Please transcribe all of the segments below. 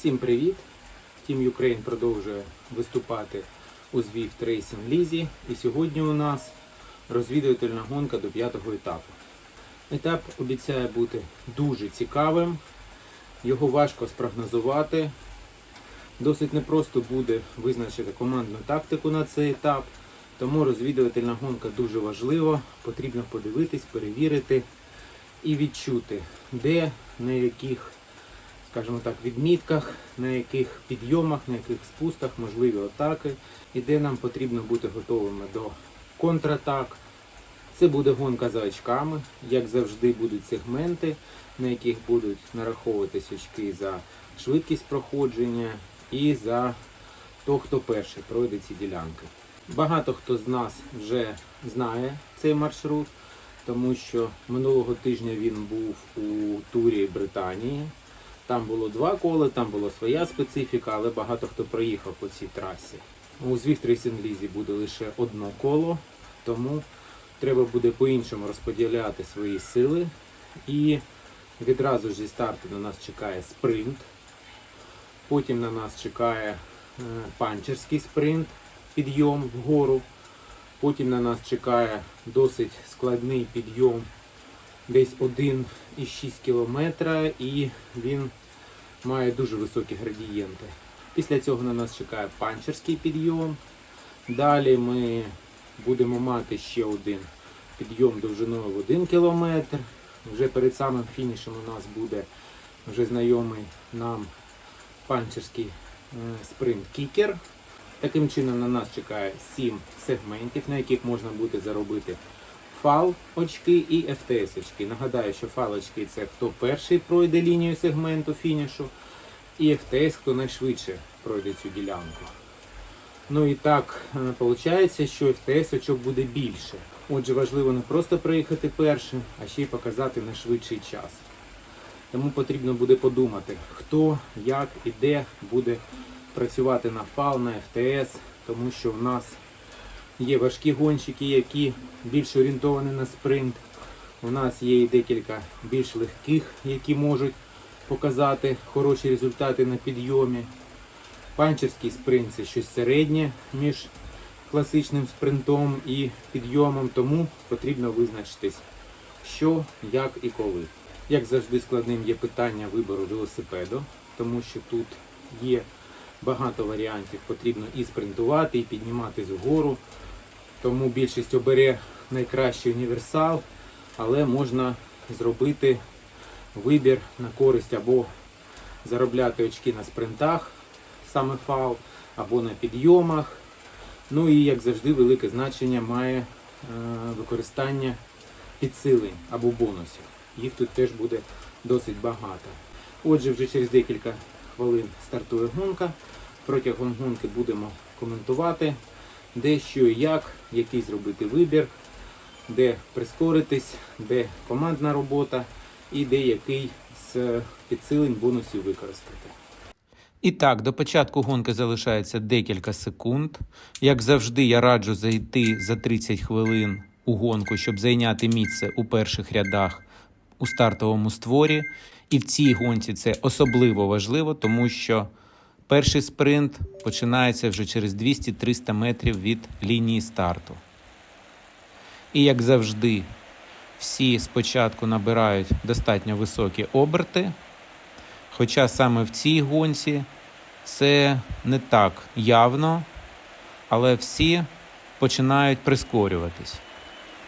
Всім привіт! Team Ukraine продовжує виступати у Zwift Racing Лізі. І сьогодні у нас розвідувальна гонка до п'ятого етапу. Етап обіцяє бути дуже цікавим. Його важко спрогнозувати. Досить непросто буде визначити командну тактику на цей етап. Тому розвідувальна гонка дуже важлива. Потрібно подивитись, перевірити і відчути, де, на яких, скажімо так, відмітках, на яких підйомах, на яких спусках можливі атаки, і де нам потрібно бути готовими до контратак. Це буде гонка за очками. Як завжди, будуть сегменти, на яких будуть нараховуватись очки за швидкість проходження і за то, хто перший пройде ці ділянки. Багато хто з нас вже знає цей маршрут, тому що минулого тижня він був у турі Британії. Там було два кола, там була своя специфіка, але багато хто проїхав по цій трасі. У Zwift Racing Лізі буде лише одно коло, тому треба буде по-іншому розподіляти свої сили. І відразу ж зі старту на нас чекає спринт. Потім на нас чекає е, панчерський спринт, підйом вгору. Потім на нас чекає досить складний підйом, десь 1,6 кілометра, і він має дуже високі градієнти. Після цього на нас чекає панчерський підйом. Далі ми будемо мати ще один підйом довжиною в 1 кілометр. Вже перед самим фінішем у нас буде вже знайомий нам панчерський е, спринт кікер. Таким чином на нас чекає 7 сегментів, на яких можна буде заробити фал очки і FTS очки. Нагадаю, що фал очки це хто перший пройде лінію сегменту фінішу, і FTS хто найшвидше пройде цю ділянку. Ну і так виходить, що FTS очок буде більше. Отже, важливо не просто проїхати першим, а ще й показати найшвидший час. Тому потрібно буде подумати, хто, як і де буде працювати на фал, на FTS, тому що в нас є важкі гонщики, які більш орієнтовані на спринт. У нас є і декілька більш легких, які можуть показати хороші результати на підйомі. Панчерський спринт це щось середнє між класичним спринтом і підйомом, тому потрібно визначитись, що, як і коли. Як завжди, складним є питання вибору велосипеду, тому що тут є багато варіантів. Потрібно і спринтувати, і підніматись вгору. Тому більшість обере найкращий універсал, але можна зробити вибір на користь або заробляти очки на спринтах, саме фал, або на підйомах. Ну і як завжди, велике значення має е, використання підсилень або бонусів. Їх тут теж буде досить багато. Отже, вже через декілька хвилин стартує гонка. Протягом гонки будемо коментувати, де що і як, який зробити вибір, де прискоритись, де командна робота і де який з підсилень бонусів використати. І так, до початку гонки залишається декілька секунд. Як завжди, я раджу зайти за 30 хвилин у гонку, щоб зайняти місце у перших рядах у стартовому створі. І в цій гонці це особливо важливо, тому що перший спринт починається вже через 200-300 метрів від лінії старту. І як завжди, всі спочатку набирають достатньо високі оберти. Хоча саме в цій гонці це не так явно, але всі починають прискорюватись.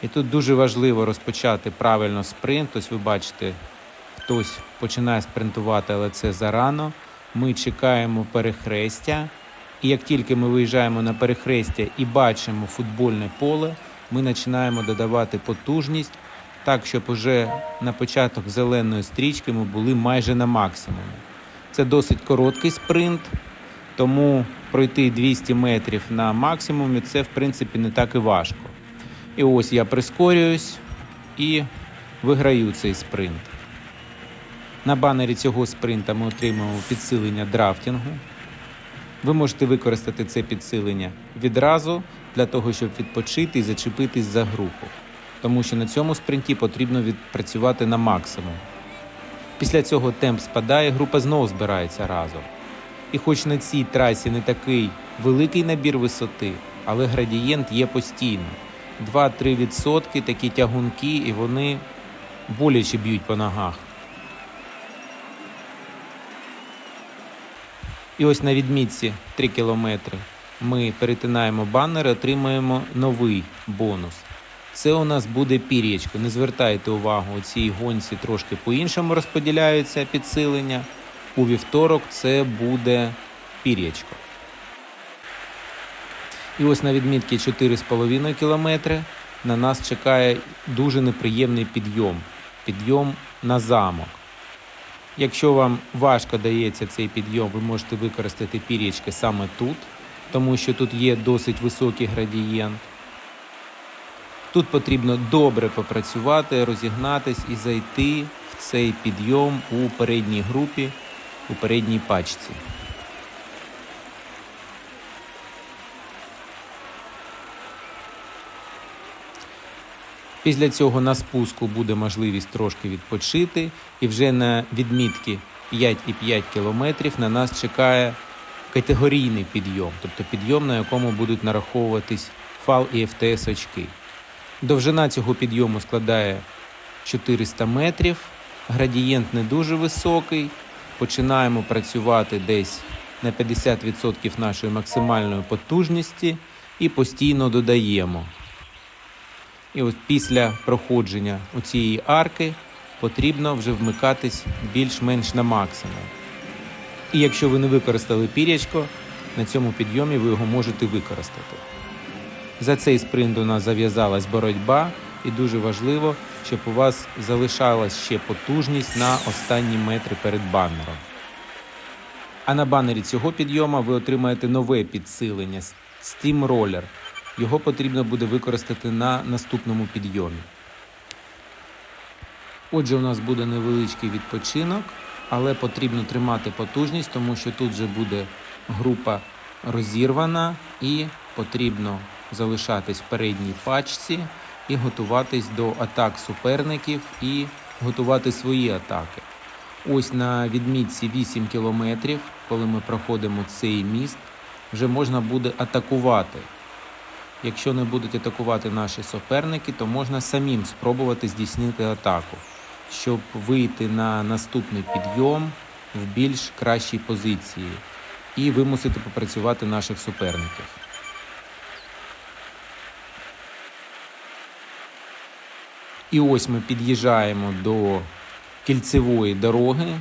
І тут дуже важливо розпочати правильно спринт. Ось ви бачите, хтось починає спринтувати, але це зарано. Ми чекаємо перехрестя. І як тільки ми виїжджаємо на перехрестя і бачимо футбольне поле, ми починаємо додавати потужність так, щоб уже на початок зеленої стрічки ми були майже на максимумі. Це досить короткий спринт, тому пройти 200 метрів на максимумі це в принципі не так і важко. І ось я прискорююсь і виграю цей спринт. На банері цього спринта ми отримуємо підсилення драфтінгу. Ви можете використати це підсилення відразу для того, щоб відпочити і зачепитись за групу. Тому що на цьому спринті потрібно відпрацювати на максимум. Після цього темп спадає, група знову збирається разом. І хоч на цій трасі не такий великий набір висоти, але градієнт є постійно. 2-3% такі тягунки, і вони боляче б'ють по ногах. І ось на відмітці 3 кілометри ми перетинаємо баннер і отримаємо новий бонус. Це у нас буде пір'ячко. Не звертайте увагу, у цій гонці трошки по-іншому розподіляються підсилення. У вівторок це буде пір'ячко. І ось на відмітці 4,5 км на нас чекає дуже неприємний підйом. Підйом на замок. Якщо вам важко дається цей підйом, ви можете використати пір'ячки саме тут, тому що тут є досить високий градієнт. Тут потрібно добре попрацювати, розігнатись і зайти в цей підйом у передній групі, у передній пачці. Після цього на спуску буде можливість трошки відпочити, і вже на відмітки 5,5 км на нас чекає категорійний підйом, тобто підйом, на якому будуть нараховуватись фал і ФТС очки. Довжина цього підйому складає 400 метрів, градієнт не дуже високий. Починаємо працювати десь на 50% нашої максимальної потужності і постійно додаємо. І от після проходження у цієї арки потрібно вже вмикатись більш-менш на максимум. І якщо ви не використали пірячко, на цьому підйомі ви його можете використати. За цей спринт у нас зав'язалась боротьба, і дуже важливо, щоб у вас залишалась ще потужність на останні метри перед баннером. А на банері цього підйому ви отримаєте нове підсилення Steam Roller. Його потрібно буде використати на наступному підйомі. Отже, у нас буде невеличкий відпочинок, але потрібно тримати потужність, тому що тут вже буде група розірвана і потрібно залишатись в передній пачці і готуватись до атак суперників і готувати свої атаки. Ось на відмітці 8 кілометрів, коли ми проходимо цей міст, вже можна буде атакувати. Якщо не будуть атакувати наші суперники, то можна самим спробувати здійснити атаку, щоб вийти на наступний підйом в більш кращій позиції і вимусити попрацювати наших суперників. І ось ми під'їжджаємо до кільцевої дороги,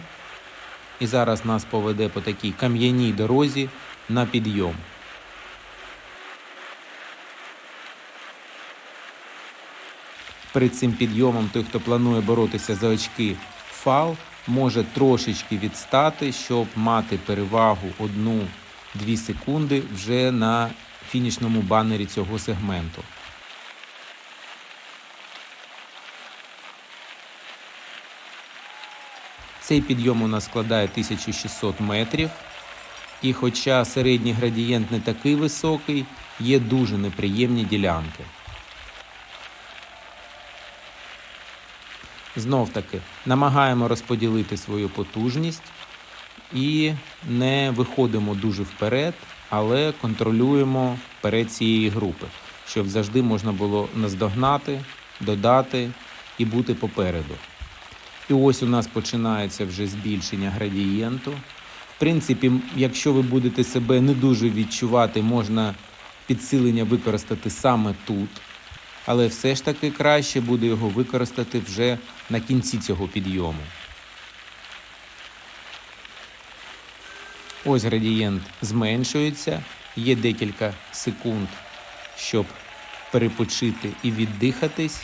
і зараз нас поведе по такій кам'яній дорозі на підйом. Перед цим підйомом той, хто планує боротися за очки фал, може трошечки відстати, щоб мати перевагу 1-2 секунди вже на фінішному банері цього сегменту. Цей підйом у нас складає 1600 метрів. І хоча середній градієнт не такий високий, є дуже неприємні ділянки. Знов таки намагаємо розподілити свою потужність і не виходимо дуже вперед, але контролюємо вперед цієї групи, щоб завжди можна було наздогнати, додати і бути попереду. І ось у нас починається вже збільшення градієнту. В принципі, якщо ви будете себе не дуже відчувати, можна підсилення використати саме тут. Але все ж таки краще буде його використати вже на кінці цього підйому. Ось градієнт зменшується, є декілька секунд, щоб перепочити і віддихатись.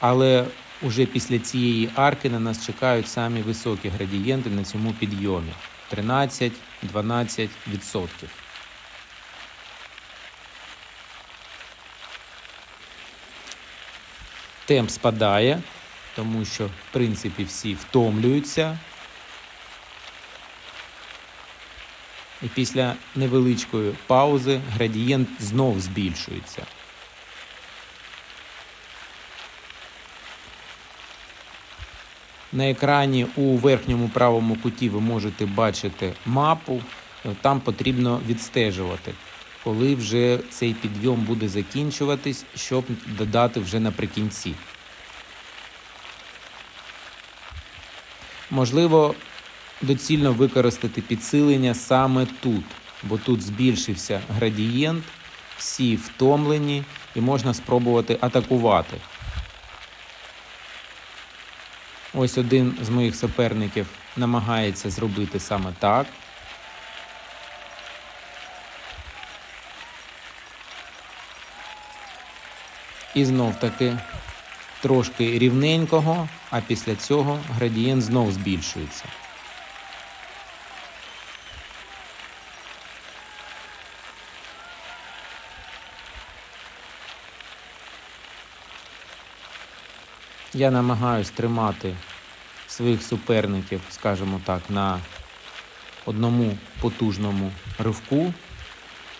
Але уже після цієї арки на нас чекають самі високі градієнти на цьому підйомі 13-12%. Темп спадає, тому що, в принципі, всі втомлюються. І після невеличкої паузи градієнт знов збільшується. На екрані у верхньому правому куті ви можете бачити мапу. Там потрібно відстежувати, коли вже цей підйом буде закінчуватись, щоб додати вже наприкінці. Можливо, доцільно використати підсилення саме тут, бо тут збільшився градієнт, всі втомлені і можна спробувати атакувати. Ось один з моїх суперників намагається зробити саме так. І знов таки трошки рівненького, а після цього градієнт знов збільшується. Я намагаюсь тримати своїх суперників, скажімо так, на одному потужному ривку,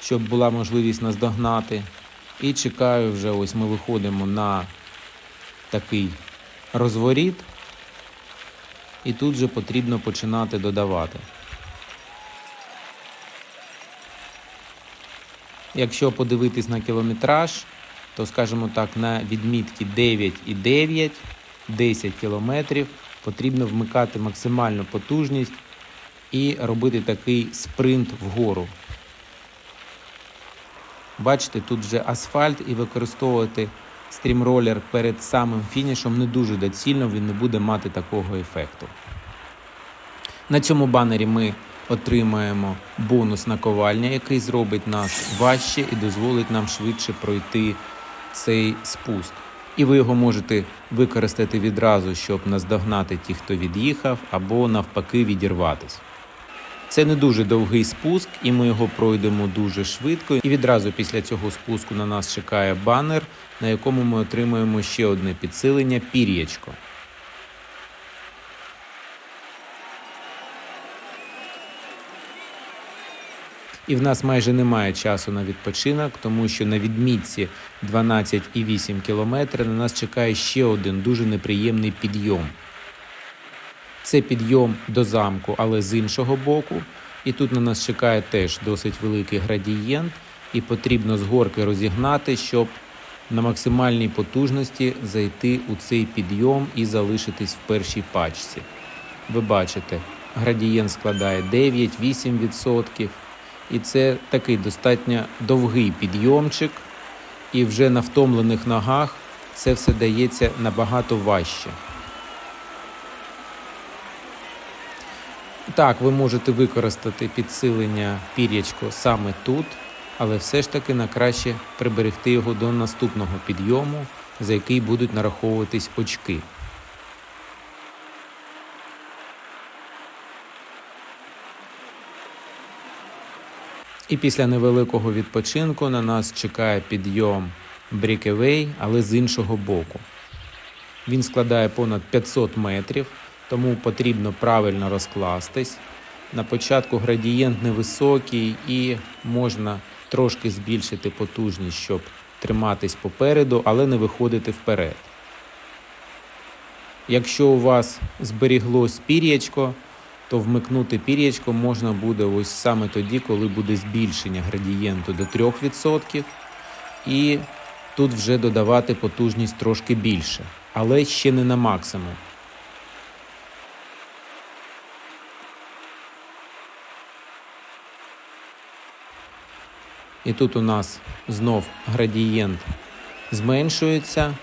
щоб була можливість наздогнати. І чекаю вже, ось ми виходимо на такий розворіт, і тут же потрібно починати додавати. Якщо подивитись на кілометраж, то, скажімо так, на відмітки 9,9, 10 кілометрів потрібно вмикати максимальну потужність і робити такий спринт вгору. Бачите, тут вже асфальт і використовувати стрімролер перед самим фінішом не дуже доцільно, він не буде мати такого ефекту. На цьому банері ми отримаємо бонус наковальня, який зробить нас важче і дозволить нам швидше пройти цей спуск. І ви його можете використати відразу, щоб наздогнати ті, хто від'їхав, або навпаки відірватись. Це не дуже довгий спуск, і ми його пройдемо дуже швидко. І відразу після цього спуску на нас чекає банер, на якому ми отримуємо ще одне підсилення пір'ячко. І в нас майже немає часу на відпочинок, тому що на відмітці 12,8 км на нас чекає ще один дуже неприємний підйом. Це підйом до замку, але з іншого боку. І тут на нас чекає теж досить великий градієнт, і потрібно з горки розігнати, щоб на максимальній потужності зайти у цей підйом і залишитись в першій пачці. Ви бачите, градієнт складає 9-8%. І це такий достатньо довгий підйомчик, і вже на втомлених ногах це все дається набагато важче. Так, ви можете використати підсилення пір'ячко саме тут, але все ж таки на краще приберегти його до наступного підйому, за який будуть нараховуватись очки. І після невеликого відпочинку на нас чекає підйом Брікевей, але з іншого боку. Він складає понад 500 метрів, тому потрібно правильно розкластись. На початку градієнт невисокий і можна трошки збільшити потужність, щоб триматись попереду, але не виходити вперед. Якщо у вас зберіглось пір'ячко, то вмикнути пір'ячко можна буде ось саме тоді, коли буде збільшення градієнту до 3%. І тут вже додавати потужність трошки більше, але ще не на максимум. І тут у нас знов градієнт зменшується.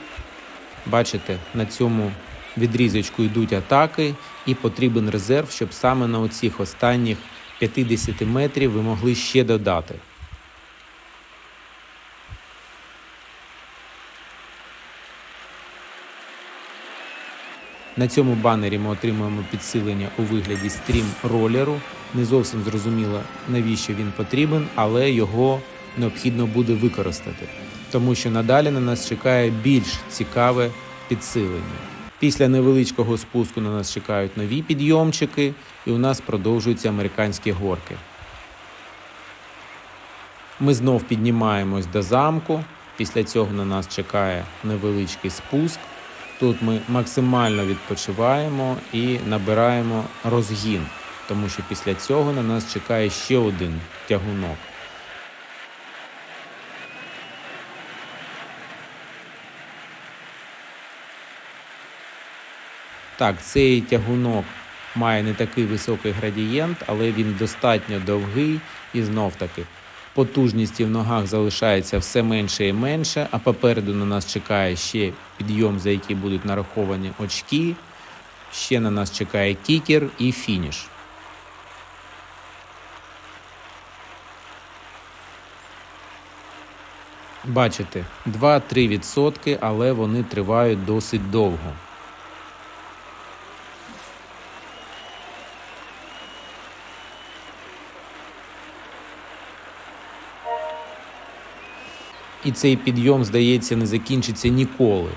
Бачите, на цьому відрізочку йдуть атаки, і потрібен резерв, щоб саме на оцих останніх 50 метрів ви могли ще додати. На цьому банері ми отримуємо підсилення у вигляді стрім ролеру. Не зовсім зрозуміло, навіщо він потрібен, але його необхідно буде використати, тому що надалі на нас чекає більш цікаве підсилення. Після невеличкого спуску на нас чекають нові підйомчики, і у нас продовжуються американські горки. Ми знов піднімаємось до замку. Після цього на нас чекає невеличкий спуск. Тут ми максимально відпочиваємо і набираємо розгін, тому що після цього на нас чекає ще один тягунок. Так, цей тягунок має не такий високий градієнт, але він достатньо довгий і знов таки. Потужність в ногах залишається все менше і менше, а попереду на нас чекає ще підйом, за який будуть нараховані очки. Ще на нас чекає кікер і фініш. Бачите, 2-3%, але вони тривають досить довго. І цей підйом, здається, не закінчиться ніколи.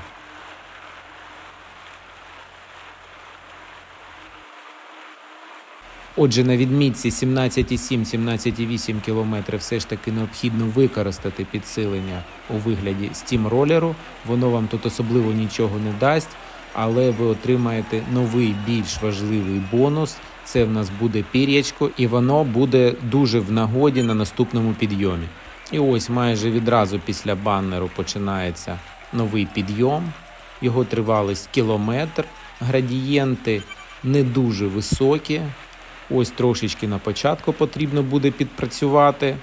Отже, на відмітці 17,7-17,8 км все ж таки необхідно використати підсилення у вигляді стім-ролеру. Воно вам тут особливо нічого не дасть, але ви отримаєте новий більш важливий бонус. Це в нас буде пір'ячко, і воно буде дуже в нагоді на наступному підйомі. І ось майже відразу після баннеру починається новий підйом. Його тривалість кілометр. Градієнти не дуже високі. Ось трошечки на початку потрібно буде підпрацювати.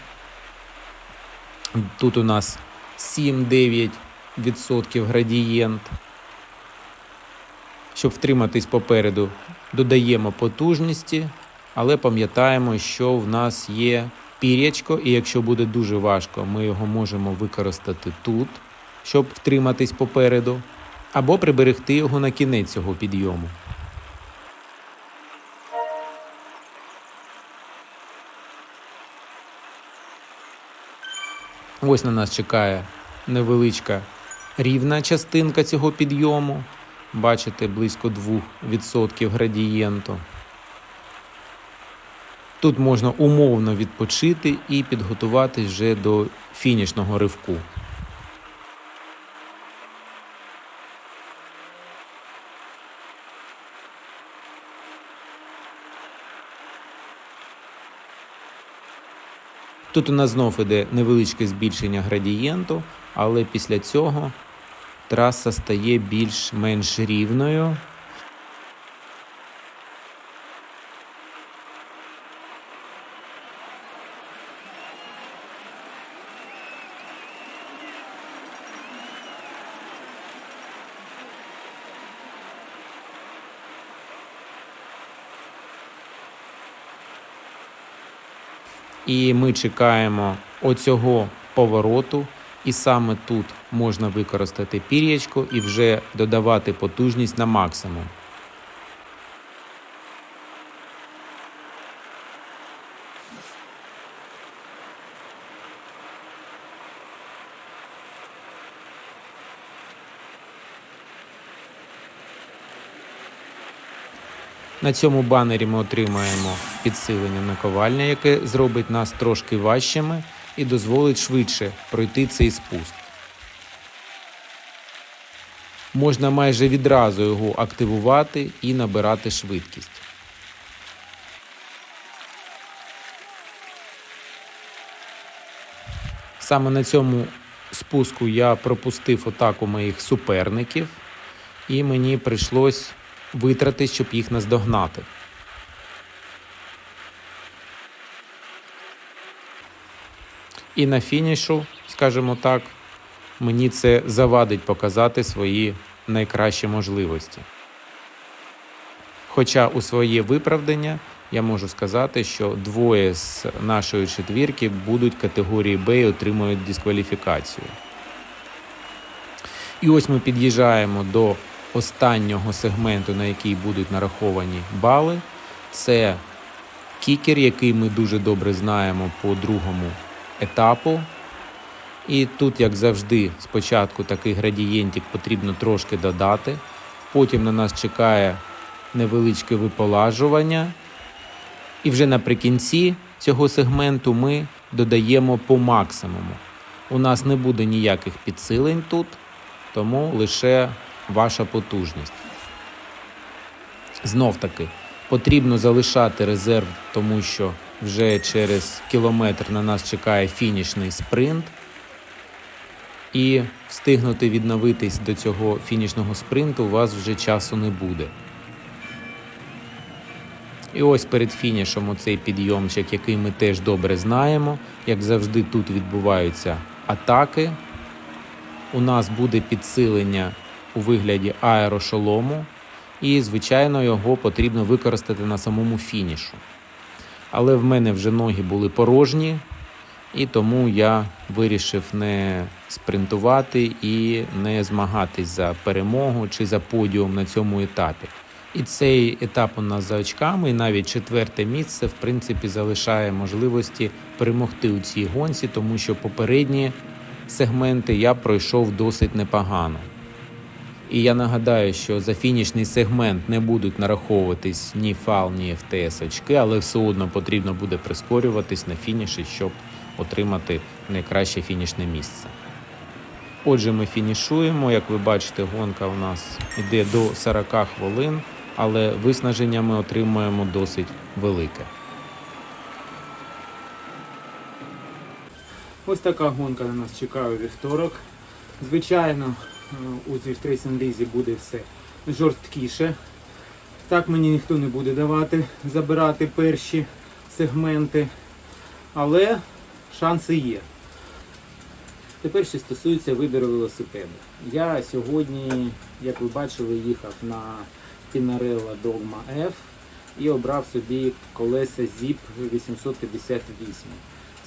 Тут у нас 7-9% градієнт. Щоб втриматись попереду, додаємо потужності, але пам'ятаємо, що в нас є пірячко, і якщо буде дуже важко, ми його можемо використати тут, щоб втриматись попереду, або приберегти його на кінець цього підйому. Ось на нас чекає невеличка рівна частинка цього підйому. Бачите, близько 2% градієнту. Тут можна умовно відпочити і підготуватись вже до фінішного ривку. Тут у нас знов іде невеличке збільшення градієнту, але після цього траса стає більш-менш рівною. І ми чекаємо оцього повороту, і саме тут можна використати пір'ячко і вже додавати потужність на максимум. На цьому банері ми отримаємо підсилення наковальня, яке зробить нас трошки важчими і дозволить швидше пройти цей спуск. Можна майже відразу його активувати і набирати швидкість. Саме на цьому спуску я пропустив атаку моїх суперників, і мені прийшлось витрати, щоб їх наздогнати. І на фінішу, скажімо так, мені це завадить показати свої найкращі можливості. Хоча у своє виправдання я можу сказати, що двоє з нашої четвірки будуть категорії Б і отримують дискваліфікацію. І ось ми під'їжджаємо до останнього сегменту, на який будуть нараховані бали. Це кікер, який ми дуже добре знаємо по другому етапу. І тут, як завжди, спочатку такий градієнтик потрібно трошки додати. Потім на нас чекає невеличке виполажування. І вже наприкінці цього сегменту ми додаємо по максимуму. У нас не буде ніяких підсилень тут, тому лише ваша потужність. Знов таки потрібно залишати резерв, тому що вже через кілометр на нас чекає фінішний спринт. І встигнути відновитись до цього фінішного спринту у вас вже часу не буде. І ось перед фінішем оцей підйомчик, який ми теж добре знаємо. Як завжди, тут відбуваються атаки. У нас буде підсилення у вигляді аерошолому, і, звичайно, його потрібно використати на самому фінішу. Але в мене вже ноги були порожні, і тому я вирішив не спринтувати і не змагатись за перемогу чи за подіум на цьому етапі. І цей етап у нас за очками, і навіть четверте місце, в принципі, залишає можливості перемогти у цій гонці, тому що попередні сегменти я пройшов досить непогано. І я нагадаю, що за фінішний сегмент не будуть нараховуватись ні фал, ні ФТС очки, але все одно потрібно буде прискорюватись на фініші, щоб отримати найкраще фінішне місце. Отже, ми фінішуємо. Як ви бачите, гонка у нас йде до 40 хвилин, але виснаження ми отримуємо досить велике. Ось така гонка на нас чекає у вівторок. Звичайно, у Звіфтрейсінг Лізі буде все жорсткіше. Так мені ніхто не буде давати забирати перші сегменти, але шанси є. Тепер що стосується вибору велосипеду. Я сьогодні, як ви бачили, їхав на Pinarello Dogma F і обрав собі колеса ZIP 858.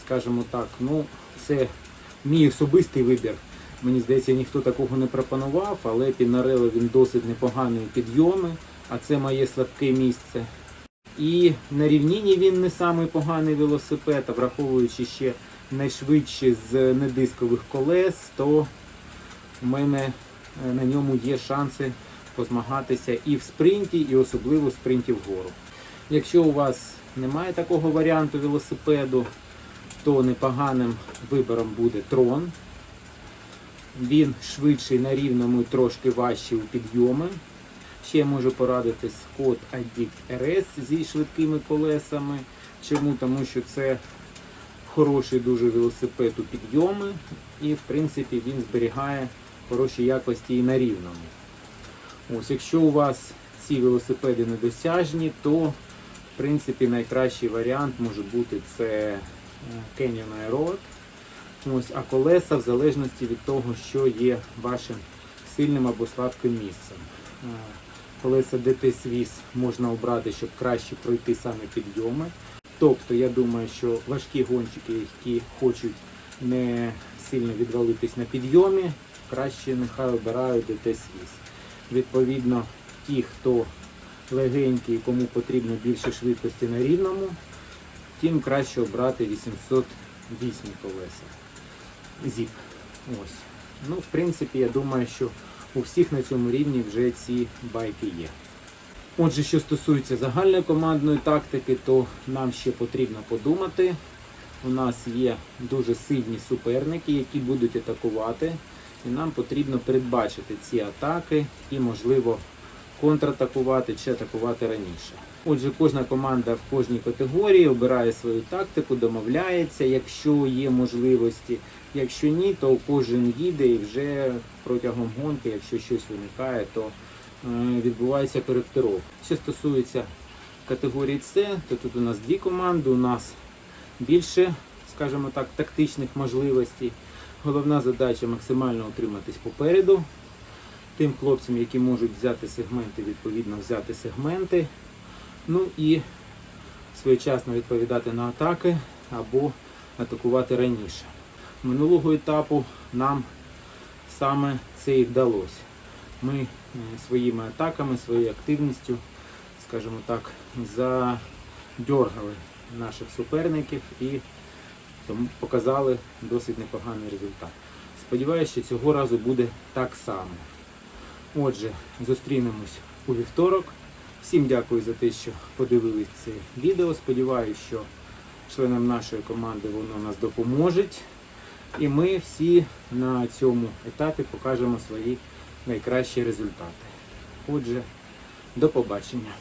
Скажімо так, ну це мій особистий вибір. Мені здається, ніхто такого не пропонував, але Pinarello він досить непоганий підйоми, а це моє слабке місце. І на рівніні він не самий поганий велосипед, а враховуючи ще найшвидші з недискових колес, то у мене е, на ньому є шанси позмагатися і в спринті, і особливо в спринті вгору. Якщо у вас немає такого варіанту велосипеду, то непоганим вибором буде трон. Він швидший на рівному трошки важчий у підйоми. Ще можу порадити Scott Addict RS зі швидкими колесами. Чому? Тому що це хороший дуже велосипед у підйоми і в принципі він зберігає хороші якості і на рівному. Ось, якщо у вас ці велосипеди недосяжні, то в принципі найкращий варіант може бути це е, Canyon Aeroad. Ось, а колеса в залежності від того, що є вашим сильним або слабким місцем. Е, Колеса DT Swiss можна обрати, щоб краще пройти саме підйоми. Тобто, я думаю, що важкі гонщики, які хочуть не сильно відвалитись на підйомі, краще нехай обирають DT Swiss. Відповідно, ті, хто легенький, кому потрібно більше швидкості на рівному, тим краще обрати 808 колеса. Зіп. Ось. Ну, в принципі, я думаю, що у всіх на цьому рівні вже ці байки є. Отже, що стосується загальної командної тактики, то нам ще потрібно подумати. У нас є дуже сильні суперники, які будуть атакувати, і нам потрібно передбачити ці атаки і, можливо, контратакувати чи атакувати раніше. Отже, кожна команда в кожній категорії обирає свою тактику, домовляється, якщо є можливості. Якщо ні, то кожен їде і вже протягом гонки, якщо щось виникає, то е, відбувається коректировка. Що стосується категорії С, то тут у нас дві команди, у нас більше, скажімо так, тактичних можливостей. Головна задача максимально утриматись попереду. Тим хлопцям, які можуть взяти сегменти, відповідно взяти сегменти. Ну і своєчасно відповідати на атаки або атакувати раніше. Минулого етапу нам саме це і вдалося. Ми е, своїми атаками, своєю активністю, скажімо так, задергали наших суперників і показали досить непоганий результат. Сподіваюся, що цього разу буде так само. Отже, зустрінемось у вівторок. Всім дякую за те, що подивились це відео. Сподіваюся, що членам нашої команди воно нас допоможе. І ми всі на цьому етапі покажемо свої найкращі результати. Отже, до побачення.